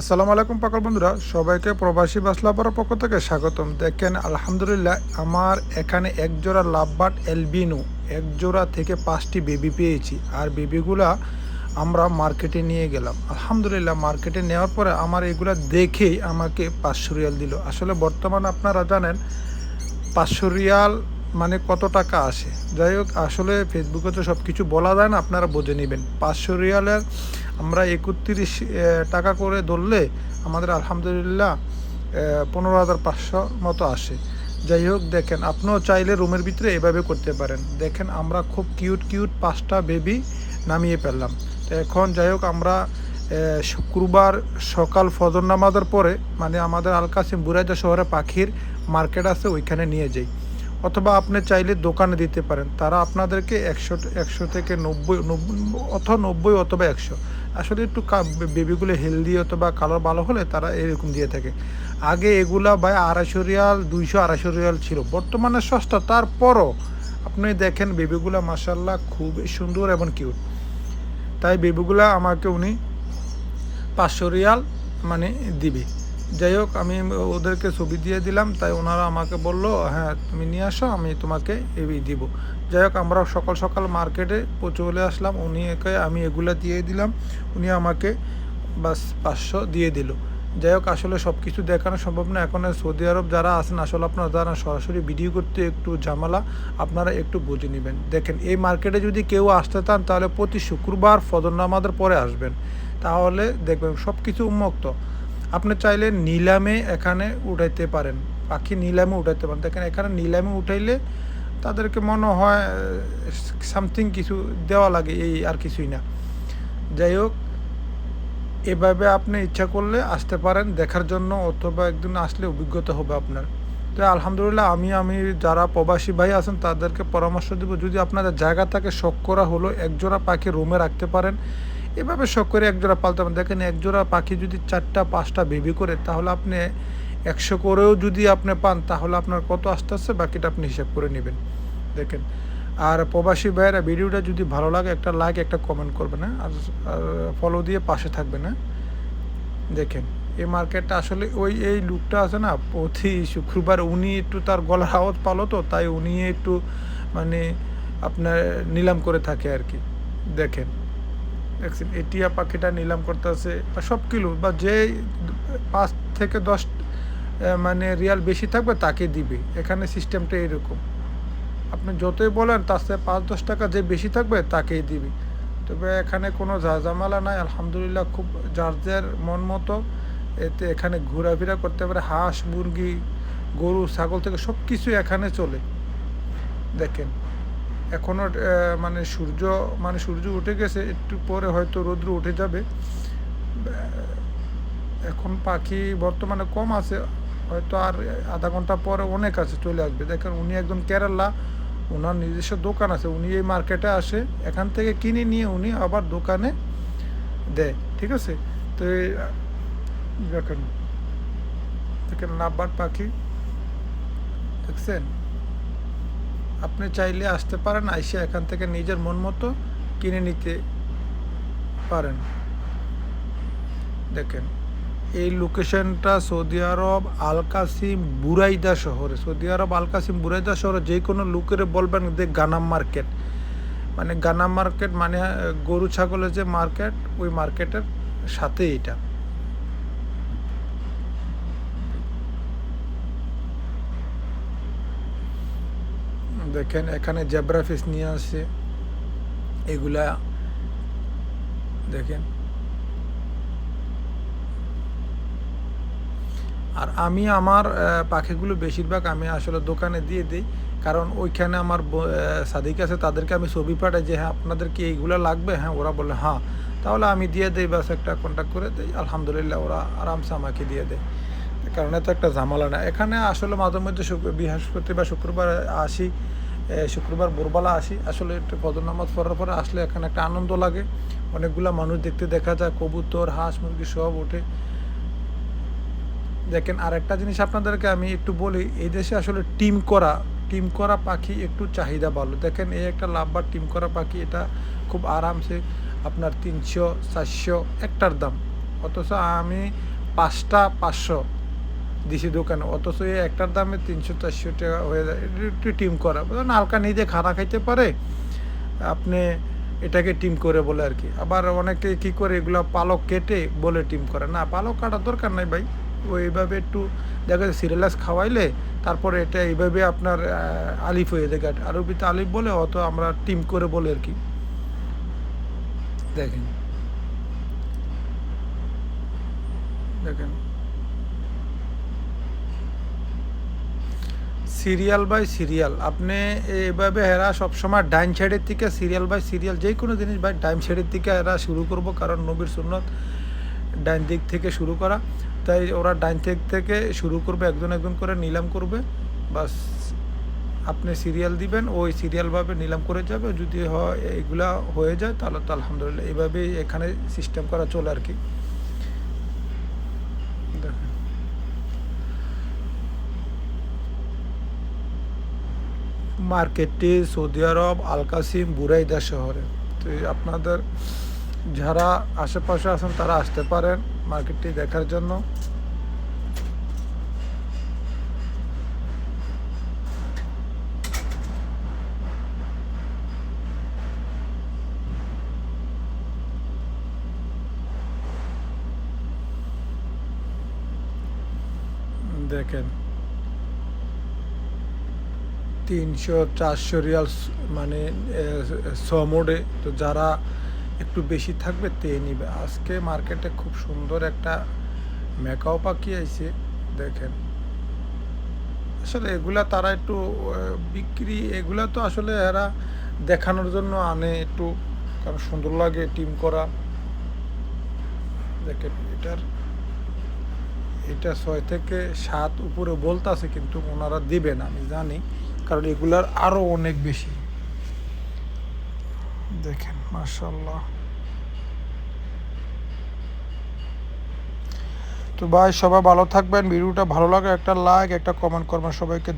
আসসালামু আলাইকুম পাকল বন্ধুরা, সবাইকে প্রবাসী বাসলাপাড়ার পক্ষ থেকে স্বাগতম। দেখেন, আলহামদুলিল্লাহ, আমার এখানে এক জোড়া লাভবাট এলবিনু, এক জোড়া থেকে পাঁচটি বেবি পেয়েছি। আর বেবিগুলা আমরা মার্কেটে নিয়ে গেলাম। আলহামদুলিল্লাহ, মার্কেটে নেওয়ার পরে আমার এগুলা দেখেই আমাকে পাঁচশো রিয়াল দিল। আসলে বর্তমানে আপনারা জানেন, পাঁচশো রিয়াল মানে কত টাকা আসে? যাই হোক, আসলে ফেসবুকে তো সব কিছু বলা যায় না, আপনারা বুঝে নেবেন। পাঁচশো রিয়ালের আমরা একত্রিশ টাকা করে ধরলে আমাদের আলহামদুলিল্লাহ পনেরো হাজার পাঁচশো মতো আসে। যাই হোক, দেখেন, আপনিও চাইলে রুমের ভিতরে এভাবে করতে পারেন। দেখেন, আমরা খুব কিউট কিউট পাঁচটা বেবি নামিয়ে ফেললাম। তো এখন যাই হোক, আমরা শুক্রবার সকাল ফজর নামাজের পরে মানে আমাদের আলকাসিম বুরাইদা শহরে পাখির মার্কেট আছে, ওইখানে নিয়ে যাই। অথবা আপনি চাইলে দোকানে দিতে পারেন। তারা আপনাদেরকে একশো একশো থেকে নব্বই অথবা নব্বই অথবা একশো। আসলে একটু বেবিগুলো হেলদি অথবা কালার ভালো হলে তারা এরকম দিয়ে থাকে। আগে এগুলা ভাই আড়াইশো রিয়াল, দুইশো, আড়াইশো রিয়াল ছিল। বর্তমানে সস্তা। তারপরও আপনি দেখেন বেবিগুলা মাসাল্লাহ খুবই সুন্দর এবং কিউট তাই বেবিগুলা আমাকে উনি পাঁচশো রিয়াল মানে দিবে। যাই হোক, আমি ওদেরকে ছবি দিয়ে দিলাম, তাই ওনারা আমাকে বলল হ্যাঁ তুমি নিয়ে আসো, আমি তোমাকে এই দিব। যাই হোক, আমরা সকাল সকাল মার্কেটে চলে আসলাম, উনি একে, আমি এগুলা দিয়ে দিলাম, উনি আমাকে বাস পাঁচশো দিয়ে দিল। যাই হোক, আসলে সব কিছু দেখানো সম্ভব না, এখন সৌদি আরব যারা আছেন, আসলে আপনারা যারা সরাসরি ভিডিও করতে একটু ঝামেলা, আপনারা একটু বুঝে নেবেন। দেখেন, এই মার্কেটে যদি কেউ আসতে চান, তাহলে প্রতি শুক্রবার ফজর নামাজের পরে আসবেন। তাহলে দেখবেন সব কিছু উন্মুক্ত। আপনি চাইলে নিলামে এখানে উঠাইতে পারেন। পাখি নিলামে উঠাইতে পারেন। দেখেন, এখানে নিলামে উঠাইলে তাদেরকে মনে হয় সামথিং কিছু দেওয়া লাগে, এই আর কিছুই না। যাই হোক, এভাবে আপনি ইচ্ছা করলে আসতে পারেন দেখার জন্য, অথবা একদিন আসলে অভিজ্ঞতা হবে আপনার। তো আলহামদুলিল্লাহ, আমি আমি যারা প্রবাসী ভাই আছেন, তাদেরকে পরামর্শ দেবো। যদি আপনাদের জায়গা থাকে, শখ করা হলো, একজোড়া পাখি রুমে রাখতে পারেন। এভাবে শখ করে পালতে পারেন দেখেন একজোড়া পাখি যদি চারটা, পাঁচটা বেবি করে, তাহলে আপনি একশো করেও যদি আপনি পান, তাহলে আপনার কত আসতে আসছে বাকিটা আপনি হিসাব করে নেবেন। দেখেন, আর প্রবাসী ভাইয়েরা, ভিডিওটা যদি ভালো লাগে, একটা লাইক একটা কমেন্ট করবেন হ্যাঁ? আর ফলো দিয়ে পাশে থাকবে না দেখেন এই মার্কেটটা আসলে ওই, এই লুকটা আছে না, প্রতি শুক্রবার উনি একটু তার গলার আওয়াজ পালো তো তাই উনি একটু মানে আপনার নিলাম করে থাকে আর কি। দেখেন এটিয়া পাখিটা নিলাম করতেছে, বা সব কিলো, বা যে পাঁচ থেকে দশ মানে রিয়াল বেশি থাকবে তাকে দিবে। এখানে সিস্টেমটা এরকম। আপনি যতই বলেন, তার সাথে পাঁচ দশ টাকা যে বেশি থাকবে, তাকেই দিবি। তবে এখানে কোনো ঝামেলা নাই, আলহামদুলিল্লাহ খুব যার যার মন মতো। এতে এখানে ঘোরাফেরা করতে পারে, হাঁস, মুরগি, গরু, ছাগল থেকে সব কিছু এখানে চলে। দেখেন। এখনও মানে সূর্য মানে সূর্য উঠে গেছে, একটু পরে হয়তো রৌদ্র উঠে যাবে। এখন পাখি বর্তমানে কম আছে, হয়তো আর আধা ঘণ্টা পরে অনেক আছে, চলে আসবে। দেখেন উনি একজন কেরালা ওনার নিজস্ব দোকান আছে, উনি এই মার্কেটে আসে, এখান থেকে কিনে নিয়ে উনি আবার দোকানে দেয়, ঠিক আছে? তো দেখেন দেখেন লাভবার পাখি, দেখছেন? আপনি চাইলে আসতে পারেন, আইসে এখান থেকে নিজের মন মতো কিনে নিতে পারেন। দেখেন, এই লোকেশনটা Saudi Arab Al Qassim Buraydah শহরে। Saudi Arab Al Qassim Buraydah শহরে যে কোনো লোকের বলবেন যে গানাম মার্কেট। মানে গানাম মার্কেট মানে গরু, ছাগলের যে মার্কেট, ওই মার্কেটের সাথে এটা। দেখেন, এখানে জেব্রা ফিস নিয়ে আসছে। এগুলা, দেখেন। আর আমি আমার পাখিগুলো বেশিরভাগ আমি আসলে দোকানে দিয়ে দিই। কারণ ওইখানে আমার সাদিক আছে, তাদেরকে আমি ছবি পাঠাই যে হ্যাঁ আপনাদের কি এইগুলো লাগবে? হ্যাঁ ওরা বলে হ্যাঁ। তাহলে আমি দিয়ে দিই বাস একটা কন্ট্যাক্ট করে দিই। আলহামদুলিল্লাহ, ওরা আরামসে আমাকে দিয়ে দেয়। কারণ এত একটা ঝামেলা না। এখানে আসলে মাঝে মধ্যে শুক্র বৃহস্পতিবার শুক্রবার আসি। শুক্রবার ভোরবেলা আসি। আসলে একটু ফজর নামাজ পড়ার পরে আসলে এখানে একটা আনন্দ লাগে। অনেকগুলা মানুষ দেখতে দেখা যায়, কবুতর, হাঁস, মুরগি সব ওঠে। দেখেন আর একটা জিনিস আপনাদেরকে আমি একটু বলি, এই দেশে আসলে টিম করা টিম করা পাখি একটু চাহিদা ভালো। দেখেন, এই একটা লাভবার টিম করা পাখি, এটা খুব আরামসে আপনার তিনশো, চারশো একটার দাম। অথচ আমি পাঁচটা, পাঁচশো দিছি দোকানে, অথচ এই একটার দামে তিনশো চারশো টাকা হয়ে যায়। একটু টিম করা। হালকা নিজে খানা খাইতে পারে, আপনি এটাকে টিম করে বলে আর কি। আবার অনেকে কি করে, এগুলো পালক কেটে বলে টিম করে। না, পালক কাটার দরকার নাই ভাই। ওইভাবে একটু দেখা যায় সিরিয়ালাস খাওয়াইলে, তারপরে এটা এইভাবে আপনার আলিফ হয়ে যায় আরবিতে আলিফ বলে অত আমরা টিম করে বলে আর কি। দেখেন। দেখেন। Serial by serial. আপনি এইভাবে এরা সবসময় ডাইন সাইডের থেকে সিরিয়াল বাই সিরিয়াল, যে কোনো জিনিস বাই ডাইন সাইডের থেকে এরা শুরু করব, কারণ নবীর সুন্নত ডাইন দিক থেকে শুরু করা। তাই ওরা ডাইন দিক থেকে শুরু করবে, একজন একজন করে নিলাম করবে। বাস আপনি সিরিয়াল দিবেন ওই সিরিয়ালভাবে নিলাম করে যাবে। যদি হয়, এগুলা হয়ে যায়, তাহলে তো আলহামদুলিল্লাহ এইভাবেই এখানে সিস্টেম করা চলে আর কি দেখেন মার্কেটটি সৌদি আরব, আলকাসিম, বুরাইদা শহরে। তো আপনাদের যারা আশেপাশে আছেন, তারা আসতে পারেন মার্কেটটি দেখার জন্য। দেখেন তিনশো, চারশো রিয়াল মানে সমোডে তো যারা একটু বেশি থাকবে, তে নিবে। আজকে মার্কেটে খুব সুন্দর একটা মেকাও পাখি আছে দেখেন। আসলে এগুলা তারা একটু বিক্রি, এগুলা তো আসলে এরা দেখানোর জন্য আনে একটু, কারণ সুন্দর লাগে টিম করা। দেখেন, এটার, এটা ছয় থেকে সাত উপরে বলতাছে, কিন্তু ওনারা দিবেন আমি জানি। কারণ এগুলার আরও অনেক বেশি। দেখেন মার্শাল্লাহ তো ভাই, সবাই ভালো থাকবেন। ভিডিওটা ভালো লাগে একটা লাইক একটা কমেন্ট করবেন। সবাইকে